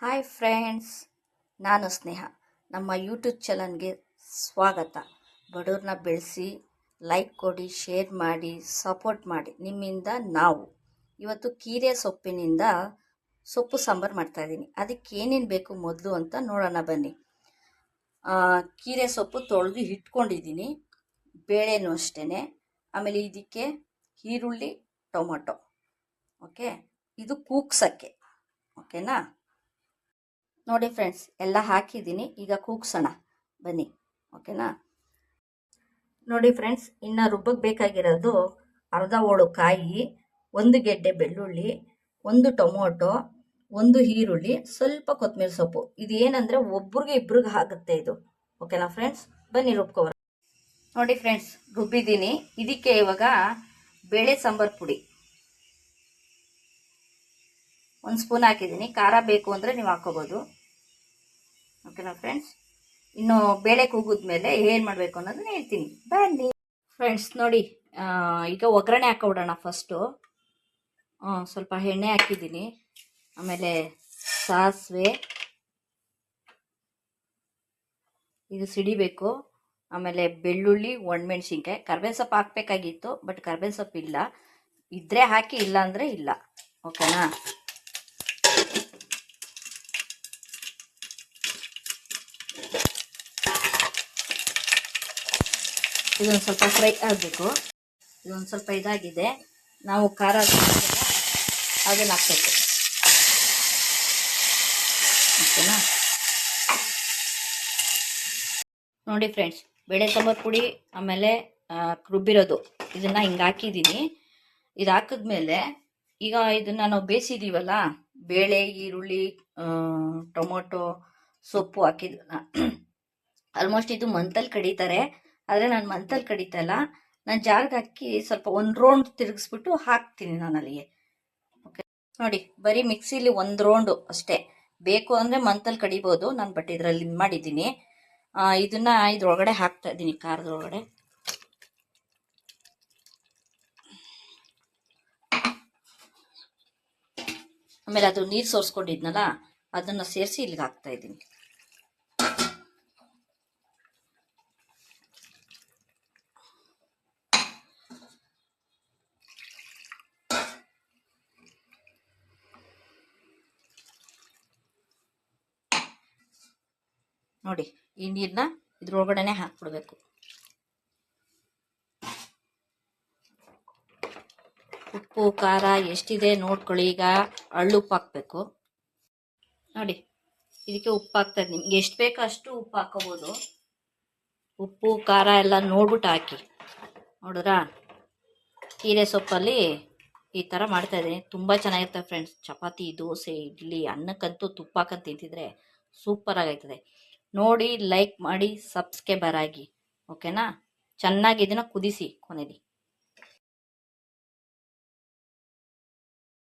Hi friends ನಾನು ಸ್ನೇಹ. ನಮ್ಮ YouTube ಚಾನಲ್ಗೆ ಸ್ವಾಗತ. ಬಡವ್ರನ್ನ ಬೆಳೆಸಿ ಲೈಕ್ ಕೊಡಿ ಶೇರ್ ಮಾಡಿ ಸಪೋರ್ಟ್ ಮಾಡಿ. ನಿಮ್ಮಿಂದ ನಾವು. ಇವತ್ತು ಕೀರೆ ಸೊಪ್ಪಿನಿಂದ ಸೊಪ್ಪು ಸಾಂಬಾರು ಮಾಡ್ತಾಯಿದ್ದೀನಿ ಅದಕ್ಕೆ ಏನೇನು ಬೇಕು ಮೊದಲು ಅಂತ ನೋಡೋಣ ಬನ್ನಿ. ಕೀರೆ ಸೊಪ್ಪು ತೊಳೆದು ಇಟ್ಕೊಂಡಿದ್ದೀನಿ. ಬೇಳೆನೂ ಅಷ್ಟೇ ಆಮೇಲೆ ಇದಕ್ಕೆ ಈರುಳ್ಳಿ, ಟೊಮೊಟೊ. ಓಕೆ ಇದು ಕೂಗ್ಸಕ್ಕೆ. ಓಕೆನಾ ನೋಡಿ ಫ್ರೆಂಡ್ಸ್ ಎಲ್ಲ ಹಾಕಿದ್ದೀನಿ. ಈಗ ಕೂಗ್ಸೋಣ. ಬನ್ನಿ. ಓಕೆನಾ ನೋಡಿ ಫ್ರೆಂಡ್ಸ್ ಇನ್ನು ರುಬ್ಬಕ್ಕೆ ಬೇಕಾಗಿರೋದು ಅರ್ಧ ಓಳು ಕಾಯಿ, ಒಂದು ಗೆಡ್ಡೆ ಬೆಳ್ಳುಳ್ಳಿ, ಒಂದು ಟೊಮೊಟೊ, ಒಂದು ಈರುಳ್ಳಿ, ಸ್ವಲ್ಪ ಕೊತ್ತಂಬರಿ ಸೊಪ್ಪು. ಇದು ಏನಂದರೆ ಒಬ್ರಿಗೆ ಇಬ್ರಿಗೆ ಆಗುತ್ತೆ ಇದು. ಓಕೆನಾ ಫ್ರೆಂಡ್ಸ್ ಬನ್ನಿ ರುಬ್ಕೋಬರ ನೋಡಿ ಫ್ರೆಂಡ್ಸ್ ರುಬ್ಬಿದ್ದೀನಿ. ಇದಕ್ಕೆ ಇವಾಗ ಬೇಳೆ ಸಾಂಬಾರು ಪುಡಿ. ಒಂದು ಸ್ಪೂನ್ ಹಾಕಿದ್ದೀನಿ. ಖಾರ ಬೇಕು ಅಂದರೆ ನೀವು ಹಾಕೋಬೋದು ಓಕೆನಾ ಫ್ರೆಂಡ್ಸ್ ಇನ್ನು ಬೇಳೆ ಕೂಗಿದ್ಮೇಲೆ ಏನು ಮಾಡಬೇಕು ಅನ್ನೋದನ್ನ ಹೇಳ್ತೀನಿ. ಬನ್ನಿ. ಫ್ರೆಂಡ್ಸ್ ನೋಡಿ ಈಗ ಒಗ್ಗರಣೆ ಹಾಕೊಬಿಡೋಣ ಫಸ್ಟು ಸ್ವಲ್ಪ ಎಣ್ಣೆ ಹಾಕಿದ್ದೀನಿ. ಆಮೇಲೆ ಸಾಸಿವೆ. ಇದು ಸಿಡಿಬೇಕು. ಆಮೇಲೆ ಬೆಳ್ಳುಳ್ಳಿ, ಒಣಮೆಣ್ಸಿನ್ಕಾಯಿ. ಕರ್ಬೇವಿನ ಸೊಪ್ಪು ಹಾಕಬೇಕಾಗಿತ್ತು ಬಟ್ ಕರ್ಬೇವಿನ ಸೊಪ್ಪು ಇಲ್ಲ. ಇದ್ರೆ ಹಾಕಿ ಇಲ್ಲ ಅಂದರೆ ಇಲ್ಲ. ಓಕೆನಾ? ಇದೊಂದು ಸ್ವಲ್ಪ ಫ್ರೈ ಆಗಬೇಕು. ಇದೊಂದು ಸ್ವಲ್ಪ ಇದಾಗಿದೆ. ನಾವು ಖಾರ ಅದನ್ನ ಹಾಕ್ಬೇಕು. ಓಕೆನಾ? ನೋಡಿ ಫ್ರೆಂಡ್ಸ್, ಬೇಳೆ ಸಾಂಬಾರು ಪುಡಿ, ಆಮೇಲೆ ರುಬ್ಬಿರೋದು. ಇದನ್ನು ಹಿಂಗೆ ಹಾಕಿದ್ದೀನಿ. ಇದು ಹಾಕಿದ್ಮೇಲೆ, ಈಗ ಇದನ್ನು ನಾವು ಬೇಯಿಸಿದ್ದೀವಲ್ಲ ಬೇಳೆ, ಈರುಳ್ಳಿ ಟೊಮೊಟೊ, ಸೊಪ್ಪು ಹಾಕಿದ್ವಲ್ಲ. ಆಲ್ಮೋಸ್ಟ್ ಇದು ಮಂತಲ್ಲಿ ಕಡಿತಾರೆ. ಆದರೆ ನಾನು ಮಂತಲ್ಲಿ ಕಡಿತಲ್ಲ ನಾನು ಜಾರ್ಗೆ ಹಾಕಿ ಸ್ವಲ್ಪ ಒಂದು ರೌಂಡ್ ತಿರುಗಿಸ್ಬಿಟ್ಟು ಹಾಕ್ತೀನಿ ನಾನು ಅಲ್ಲಿಗೆ. ಓಕೆ ನೋಡಿ, ಬರೀ ಮಿಕ್ಸಿಲಿ ಒಂದು ರೌಂಡು ಅಷ್ಟೇ. ಬೇಕು ಅಂದರೆ ಮಂತಲ್ಲಿ ಕಡಿಬೋದು. ನಾನು ಬಟ್ ಇದರಲ್ಲಿ ಇದು ಮಾಡಿದ್ದೀನಿ. ಇದನ್ನ ಇದ್ರೊಳಗಡೆ ಹಾಕ್ತಾ ಇದ್ದೀನಿ ಖಾರದೊಳಗಡೆ ಆಮೇಲೆ ಅದು ನೀರು ಸೋರಿಸ್ಕೊಂಡಿದ್ನಲ್ಲ, ಅದನ್ನು ಸೇರಿಸಿ ಇಲ್ಲಿಗೆ ಹಾಕ್ತಾ ಇದ್ದೀನಿ. ನೋಡಿ, ಈ ನೀರನ್ನ ಇದ್ರೊಳಗಡೆನೆ ಹಾಕ್ಬಿಡ್ಬೇಕು. ಉಪ್ಪು, ಖಾರ ಎಷ್ಟಿದೆ ನೋಡ್ಕೊಳ್ಳಿ, ಈಗ ಹಳ್ಳುಪ್ಪು ಹಾಕಬೇಕು. ನೋಡಿ, ಇದಕ್ಕೆ ಉಪ್ಪು ಹಾಕ್ತಾ ಇದ್ದೀನಿ ನಿಮ್ಗೆ ಎಷ್ಟು ಬೇಕೋ ಅಷ್ಟು ಉಪ್ಪು ಹಾಕೋಬೋದು ಉಪ್ಪು, ಖಾರ ಎಲ್ಲ ನೋಡ್ಬಿಟ್ಟು ಹಾಕಿ. ನೋಡಿದ್ರಾ? ಕೀರೆ ಸೊಪ್ಪಲ್ಲಿ ಈ ಥರ ಮಾಡ್ತಾ ಇದ್ದೀನಿ ತುಂಬ ಚೆನ್ನಾಗಿರ್ತದೆ ಫ್ರೆಂಡ್ಸ್. ಚಪಾತಿ, ದೋಸೆ, ಇಡ್ಲಿ ಅನ್ನಕ್ಕಂತೂ ತುಪ್ಪ ಹಾಕಂತ ತಿಂತಿದ್ರೆ ಸೂಪರ್ ಆಗೈತದೆ ನೋಡಿ ಲೈಕ್ ಮಾಡಿ ಸಬ್ಸ್ಕ್ರೈಬರ್ ಆಗಿ ಓಕೆನಾ ಚೆನ್ನಾಗಿ ಇದನ್ನು ಕುದಿಸಿ ಕೊನೆಯಲ್ಲಿ